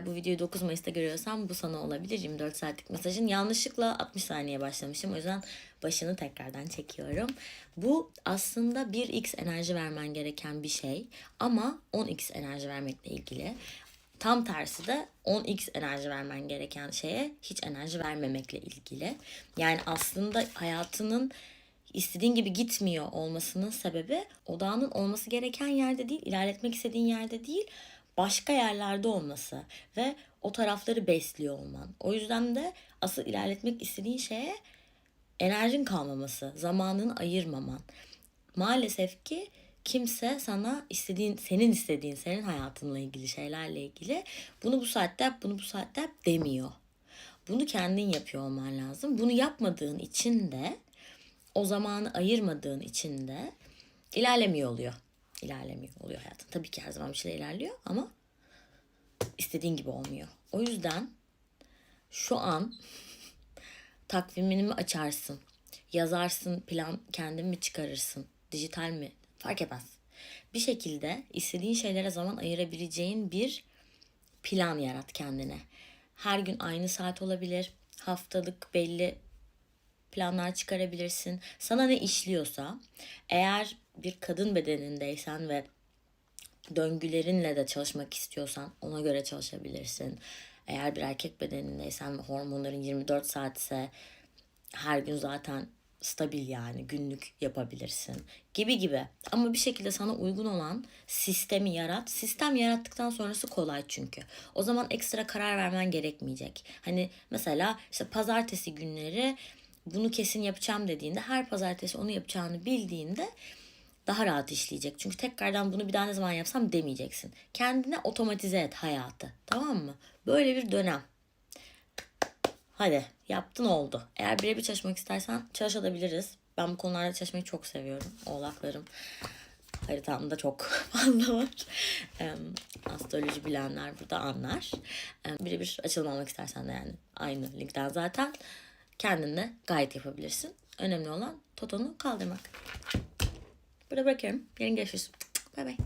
Eğer bu videoyu 9 Mayıs'ta görüyorsam bu sana olabilir. 24 saatlik mesajın. Yanlışlıkla 60 saniye başlamışım. O yüzden başını tekrardan çekiyorum. Bu aslında 1x enerji vermen gereken bir şey. Ama 10x enerji vermekle ilgili. Tam tersi de 10x enerji vermen gereken şeye hiç enerji vermemekle ilgili. Yani aslında hayatının istediğin gibi gitmiyor olmasının sebebi odağının olması gereken yerde değil, ilerletmek istediğin yerde değil, başka yerlerde olması ve o tarafları besliyor olman. O yüzden de asıl ilerletmek istediğin şeye enerjin kalmaması, zamanını ayırmaman. Maalesef ki kimse sana istediğin, senin istediğin, senin hayatınla ilgili şeylerle ilgili bunu bu saatte yap, bunu bu saatte yap demiyor. Bunu kendin yapıyor olman lazım. Bunu yapmadığın için de o zamanı ayırmadığın için de ilerlemiyor oluyor. İlerlemiyor oluyor hayatın. Tabii ki her zaman bir şeyler ilerliyor ama istediğin gibi olmuyor. O yüzden şu an takvimini mi açarsın? Yazarsın, plan kendin mi çıkarırsın? Dijital mi? Fark etmez. Bir şekilde istediğin şeylere zaman ayırabileceğin bir plan yarat kendine. Her gün aynı saat olabilir. Haftalık belli planlar çıkarabilirsin. Sana ne işliyorsa eğer bir kadın bedenindeysen ve döngülerinle de çalışmak istiyorsan ona göre çalışabilirsin. Eğer bir erkek bedenindeysen ve hormonların 24 saatse her gün zaten stabil yani günlük yapabilirsin gibi gibi. Ama bir şekilde sana uygun olan sistemi yarat. Sistem yarattıktan sonrası kolay çünkü. O zaman ekstra karar vermen gerekmeyecek. Hani mesela işte pazartesi günleri bunu kesin yapacağım dediğinde her pazartesi onu yapacağını bildiğinde daha rahat işleyecek. Çünkü tekrardan bunu bir daha ne zaman yapsam demeyeceksin. Kendine otomatize et hayatı. Tamam mı? Böyle bir dönem. Hadi yaptın oldu. Eğer birebir çalışmak istersen çalışabiliriz. Ben bu konularda çalışmayı çok seviyorum. Oğlaklarım haritamda çok fazla var. Astroloji bilenler burada anlar. Birebir açılım almak istersen de yani aynı linkten zaten kendinle gayet yapabilirsin. Önemli olan totonu kaldırmak. Burada bırakıyorum. Yarın görüşürüz. Bay bay.